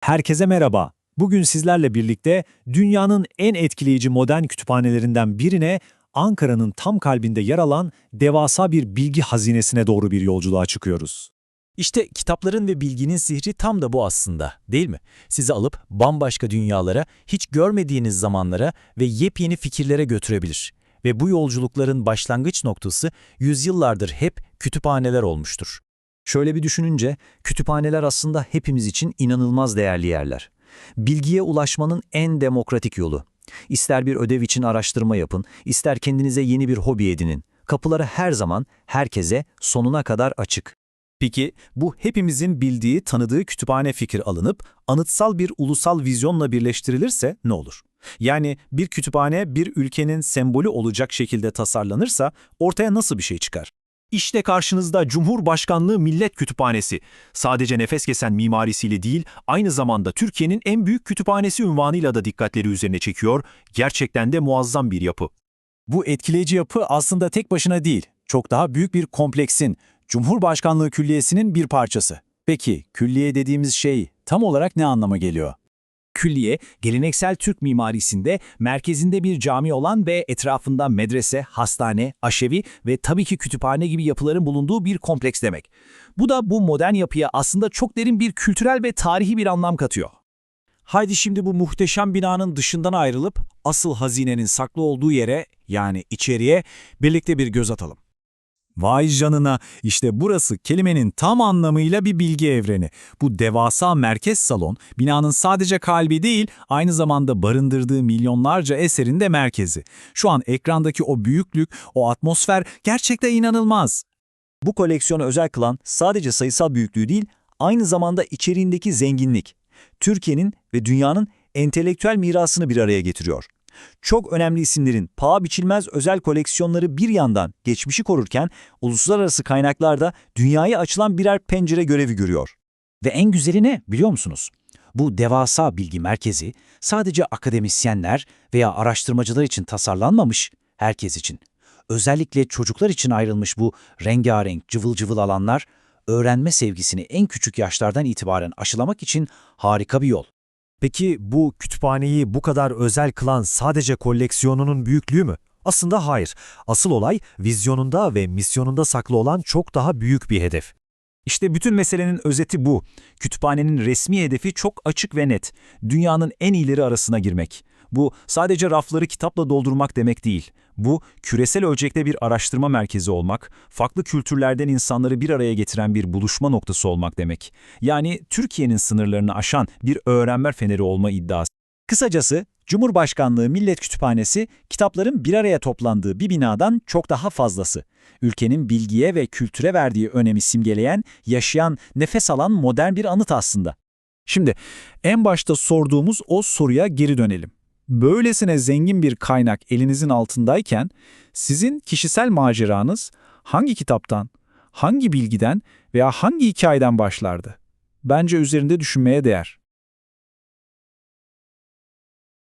Herkese merhaba. Bugün sizlerle birlikte dünyanın en etkileyici modern kütüphanelerinden birine Ankara'nın tam kalbinde yer alan devasa bir bilgi hazinesine doğru bir yolculuğa çıkıyoruz. İşte kitapların ve bilginin sihri tam da bu aslında, değil mi? Sizi alıp bambaşka dünyalara, hiç görmediğiniz zamanlara ve yepyeni fikirlere götürebilir. Ve bu yolculukların başlangıç noktası yüzyıllardır hep kütüphaneler olmuştur. Şöyle bir düşününce, kütüphaneler aslında hepimiz için inanılmaz değerli yerler. Bilgiye ulaşmanın en demokratik yolu. İster bir ödev için araştırma yapın, ister kendinize yeni bir hobi edinin. Kapıları her zaman, herkese, sonuna kadar açık. Peki bu hepimizin bildiği, tanıdığı kütüphane fikir alınıp anıtsal bir ulusal vizyonla birleştirilirse ne olur? Yani bir kütüphane bir ülkenin sembolü olacak şekilde tasarlanırsa ortaya nasıl bir şey çıkar? İşte karşınızda Cumhurbaşkanlığı Millet Kütüphanesi. Sadece nefes kesen mimarisiyle değil, aynı zamanda Türkiye'nin en büyük kütüphanesi unvanıyla da dikkatleri üzerine çekiyor. Gerçekten de muazzam bir yapı. Bu etkileyici yapı aslında tek başına değil, çok daha büyük bir kompleksin, Cumhurbaşkanlığı Külliyesi'nin bir parçası. Peki, külliye dediğimiz şey tam olarak ne anlama geliyor? Külliye, geleneksel Türk mimarisinde merkezinde bir cami olan ve etrafında medrese, hastane, aşevi ve tabii ki kütüphane gibi yapıların bulunduğu bir kompleks demek. Bu da bu modern yapıya aslında çok derin bir kültürel ve tarihi bir anlam katıyor. Haydi şimdi bu muhteşem binanın dışından ayrılıp asıl hazinenin saklı olduğu yere yani içeriye birlikte bir göz atalım. Vay canına, işte burası kelimenin tam anlamıyla bir bilgi evreni. Bu devasa merkez salon, binanın sadece kalbi değil, aynı zamanda barındırdığı milyonlarca eserin de merkezi. Şu an ekrandaki o büyüklük, o atmosfer gerçekten inanılmaz. Bu koleksiyonu özel kılan sadece sayısal büyüklüğü değil, aynı zamanda içeriğindeki zenginlik. Türkiye'nin ve dünyanın entelektüel mirasını bir araya getiriyor. Çok önemli isimlerin paha biçilmez özel koleksiyonları bir yandan geçmişi korurken uluslararası kaynaklarda dünyaya açılan birer pencere görevi görüyor. Ve en güzeli ne biliyor musunuz? Bu devasa bilgi merkezi sadece akademisyenler veya araştırmacılar için tasarlanmamış, herkes için. Özellikle çocuklar için ayrılmış bu rengarenk cıvıl cıvıl alanlar, öğrenme sevgisini en küçük yaşlardan itibaren aşılamak için harika bir yol. Peki bu kütüphaneyi bu kadar özel kılan sadece koleksiyonunun büyüklüğü mü? Aslında hayır. Asıl olay vizyonunda ve misyonunda saklı olan çok daha büyük bir hedef. İşte bütün meselenin özeti bu. Kütüphanenin resmi hedefi çok açık ve net. Dünyanın en iyileri arasına girmek. Bu sadece rafları kitapla doldurmak demek değil. Bu küresel ölçekte bir araştırma merkezi olmak, farklı kültürlerden insanları bir araya getiren bir buluşma noktası olmak demek. Yani Türkiye'nin sınırlarını aşan bir öğrenme feneri olma iddiası. Kısacası Cumhurbaşkanlığı Millet Kütüphanesi kitapların bir araya toplandığı bir binadan çok daha fazlası. Ülkenin bilgiye ve kültüre verdiği önemi simgeleyen, yaşayan, nefes alan modern bir anıt aslında. Şimdi en başta sorduğumuz o soruya geri dönelim. Böylesine zengin bir kaynak elinizin altındayken sizin kişisel maceranız hangi kitaptan, hangi bilgiden veya hangi hikayeden başlardı? Bence üzerinde düşünmeye değer.